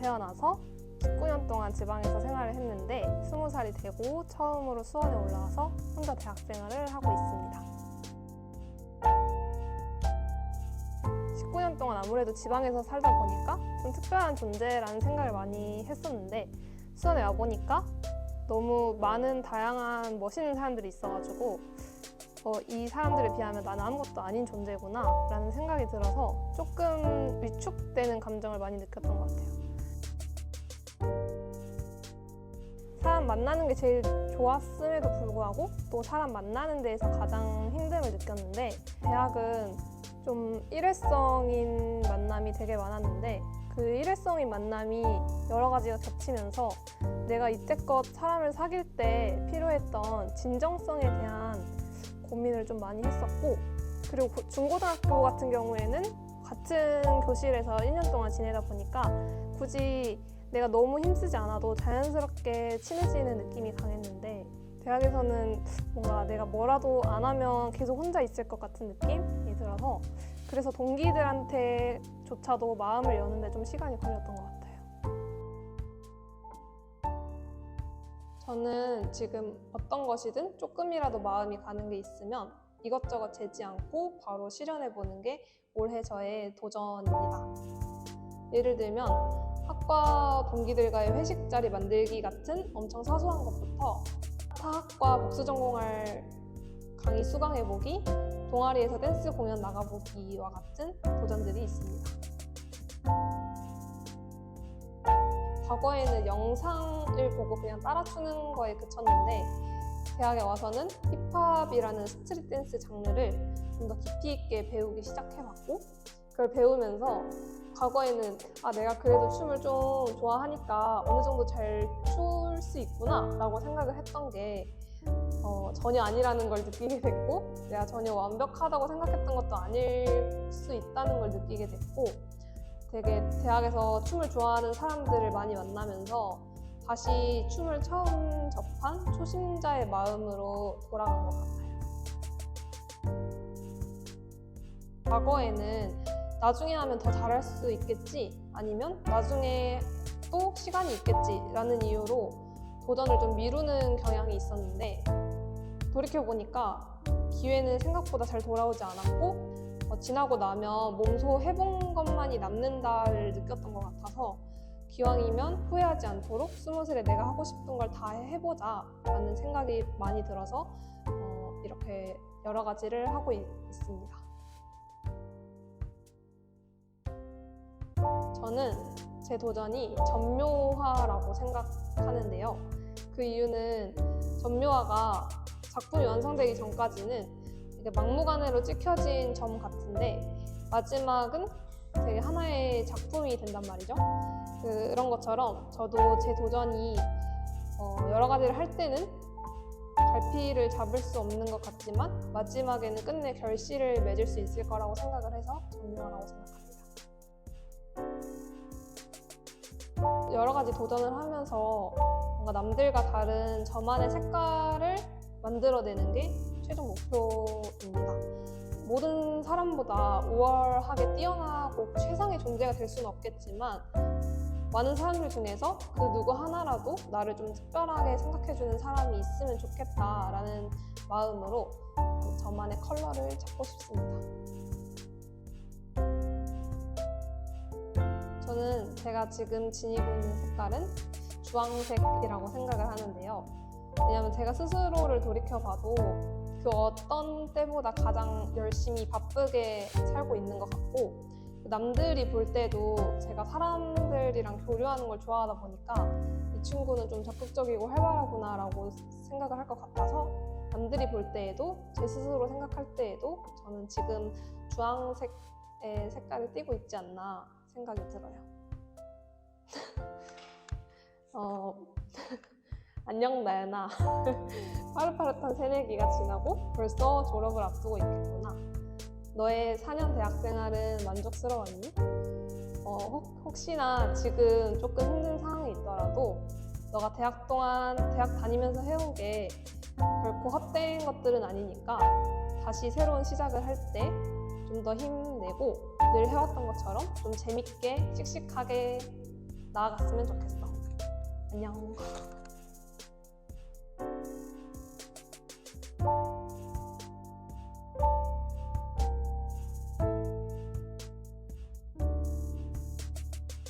태어나서 19년 동안 지방에서 생활을 했는데 20살이 되고 처음으로 수원에 올라와서 혼자 대학 생활을 하고 있습니다. 19년 동안 아무래도 지방에서 살다 보니까 좀 특별한 존재라는 생각을 많이 했었는데 수원에 와 보니까 너무 많은 다양한 멋있는 사람들이 있어가지고 어, 이 사람들에 비하면 나는 아무것도 아닌 존재구나 라는 생각이 들어서 조금 위축되는 감정을 많이 느꼈던 것 같아요. 만나는 게 제일 좋았음에도 불구하고 또 사람 만나는 데에서 가장 힘듦을 느꼈는데 대학은 좀 일회성인 만남이 되게 많았는데 그 일회성인 만남이 여러 가지가 겹치면서 내가 이때껏 사람을 사귈 때 필요했던 진정성에 대한 고민을 좀 많이 했었고 그리고 고- 중고등학교 같은 경우에는 같은 교실에서 1년 동안 지내다 보니까 굳이 내가 너무 힘쓰지 않아도 자연스럽게 친해지는 느낌이 강했는데 대학에서는 뭔가 내가 뭐라도 안 하면 계속 혼자 있을 것 같은 느낌이 들어서 그래서 동기들한테조차도 마음을 여는데 좀 시간이 걸렸던 것 같아요. 저는 지금 어떤 것이든 조금이라도 마음이 가는 게 있으면 이것저것 재지 않고 바로 실현해 보는 게 올해 저의 도전입니다. 예를 들면 학과 동기들과의 회식 자리 만들기 같은 엄청 사소한 것부터 타학과 복수 전공할 강의 수강해보기, 동아리에서 댄스 공연 나가보기와 같은 도전들이 있습니다. 과거에는 영상을 보고 그냥 따라추는 거에 그쳤는데 대학에 와서는 힙합이라는 스트릿 댄스 장르를 좀 더 깊이 있게 배우기 시작해봤고 그걸 배우면서 과거에는 아 내가 그래도 춤을 좀 좋아하니까 어느 정도 잘 출 수 있구나 라고 생각을 했던 게 어, 전혀 아니라는 걸 느끼게 됐고 내가 전혀 완벽하다고 생각했던 것도 아닐 수 있다는 걸 느끼게 됐고 되게 대학에서 춤을 좋아하는 사람들을 많이 만나면서 다시 춤을 처음 접한 초심자의 마음으로 돌아간 것 같아요. 과거에는 나중에 하면 더 잘할 수 있겠지 아니면 나중에 또 시간이 있겠지라는 이유로 도전을 좀 미루는 경향이 있었는데 돌이켜보니까 기회는 생각보다 잘 돌아오지 않았고 어, 지나고 나면 몸소 해본 것만이 남는다를 느꼈던 것 같아서 기왕이면 후회하지 않도록 스무 살에 내가 하고 싶은 걸 다 해보자 라는 생각이 많이 들어서 어, 이렇게 여러 가지를 하고 있, 있습니다. 저는 제 도전이 전묘화라고 생각하는데요. 그 이유는 전묘화가 작품이 완성되기 전까지는 되게 막무가내로 찍혀진 점 같은데 마지막은 되게 하나의 작품이 된단 말이죠. 그런 것처럼 저도 제 도전이 어, 여러 가지를 할 때는 갈피를 잡을 수 없는 것 같지만 마지막에는 끝내 결실을 맺을 수 있을 거라고 생각을 해서 전묘화라고 생각합니다. 여러 가지 도전을 하면서 뭔가 남들과 다른 저만의 색깔을 만들어내는 게 최종 목표입니다. 모든 사람보다 우월하게 뛰어나고 최상의 존재가 될 수는 없겠지만 많은 사람들 중에서 그 누구 하나라도 나를 좀 특별하게 생각해주는 사람이 있으면 좋겠다라는 마음으로 저만의 컬러를 찾고 싶습니다. 제가 지금 지니고 있는 색깔은 주황색이라고 생각을 하는데요. 왜냐하면 제가 스스로를 돌이켜봐도 그 어떤 때보다 가장 열심히 바쁘게 살고 있는 것 같고 남들이 볼 때도 제가 사람들이랑 교류하는 걸 좋아하다 보니까 이 친구는 좀 적극적이고 활발하구나라고 생각을 할 것 같아서 남들이 볼 때에도 제 스스로 생각할 때에도 저는 지금 주황색의 색깔을 띠고 있지 않나 생각이 들어요. 어, 안녕 나연아. 파릇파릇한 새내기가 지나고 벌써 졸업을 앞두고 있겠구나. 너의 4년 대학 생활은 만족스러웠니? 어, 혹, 혹시나 지금 조금 힘든 상황이 있더라도 너가 대학 동안 대학 다니면서 해온 게 결코 헛된 것들은 아니니까 다시 새로운 시작을 할 때 좀 더 힘내고 늘 해왔던 것처럼 좀 재밌게 씩씩하게 나아갔으면 좋겠어. 안녕.